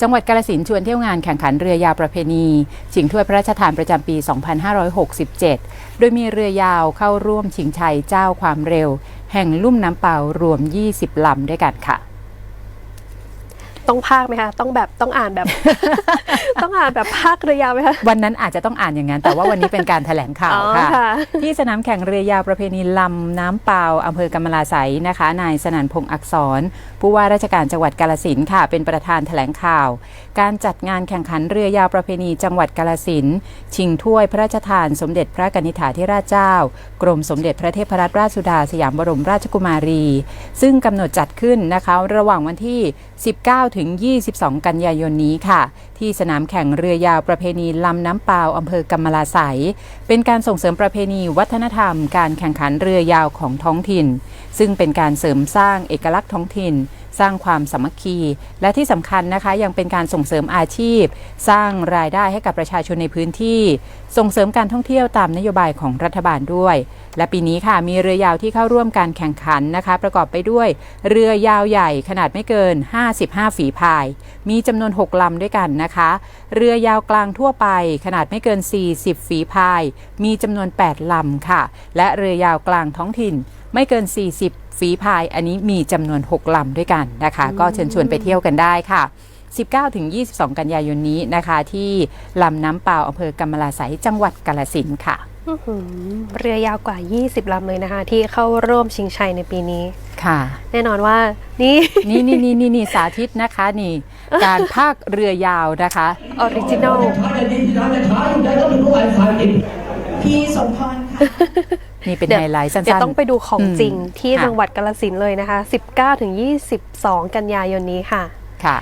จังหวัดกาลสินชวนเที่ยวงานแข่งขันเรือยาวประเพณีชิงถ้วยพระราชทานประจำปี 2567 โดยมีเรือยาวเข้าร่วมชิงชัยเจ้าความเร็ว แห่งลุ่มน้ำเปารวม 20 ลำด้วยกันค่ะ ต้องภาคไหมคะต้องแบบต้องอ่านแบบ ต้องอ่านแบบภาคเรือยาวไหมคะ วันนั้นอาจจะต้องอ่านอย่างนั้น แต่ว่าวันนี้เป็นการแถลงข่าวอ๋อค่ะ ค่ะ ที่สนามแข่งเรือยาวประเพณีลำน้ำเปล่าอำเภอกำมะลาไสยนะคะ นายสนันพงษ์อักษร ผู้ว่าราชการจังหวัดกาลสินธุ์ค่ะ เป็นประธานแถลงข่าว การจัดงานแข่งขันเรือยาวประเพณีจังหวัดกาลสินธุ์ชิงถ้วยพระราชทานสมเด็จพระกนิษฐาธิราชเจ้า กรมสมเด็จพระเทพรัตนราชสุดาสยามบรมราชกุมารี ซึ่งกำหนดจัดขึ้นนะคะ ระหว่างวันที่ 19ถึง 22 กันยายนนี้ค่ะ ที่สนามแข่งเรือยาวประเพณีลำน้ำเปล่าอำเภอกำมะลาไสยเป็นการส่งเสริมประเพณีวัฒนธรรม การแข่งขันเรือยาวของท้องถิ่น ซึ่งเป็นการเสริมสร้างเอกลักษณ์ท้องถิ่น สร้างความสามัคคี และที่สำคัญนะคะยังเป็นการส่งเสริมอาชีพ สร้างรายได้ให้กับประชาชนในพื้นที่ ส่งเสริมการท่องเที่ยวตามนโยบายของรัฐบาลด้วย และปีนี้ค่ะมีเรือยาวที่เข้าร่วมการแข่งขันนะคะ ประกอบไปด้วย เรือยาวใหญ่ขนาดไม่เกิน 55 ฝีพาย มีจำนวน 6ลำด้วยกันนะคะ เรือยาวกลางทั่วไปขนาดไม่เกิน 40 ฝีพาย มีจำนวน 8ลำค่ะ และเรือยาวกลางท้องถิ่น ไม่เกิน 40 ฝีพาย อันนี้มีจำนวน 6 ลำด้วยกันนะคะ ก็เชิญชวนไปเที่ยวกันได้ค่ะ 19ถึง22 กันยายนนี้นะคะ ที่ลำน้ำเปล่าอำเภอกำมะลาไสยจังหวัดกาลสินธุ์ค่ะ อื้อหือเรือยาวกว่า 20 ลำเลยนะคะ ที่เข้าร่วมชิงชัยในปีนี้ ค่ะ แน่นอนว่านี่ นี่นี่นี่นี่นี่สาธิตนะคะนี่ การพากเรือยาวนะคะ ออริจินัลพี่สมพรค่ะ นี่เป็นเดี๋ยวไฮไลท์สั้นๆ เดี๋ยวต้องไปดูของจริงอืมที่ค่ะจังหวัดกาลสินธุ์เลยนะคะ 19ถึง22 กันยายนนี้ค่ะ ค่ะ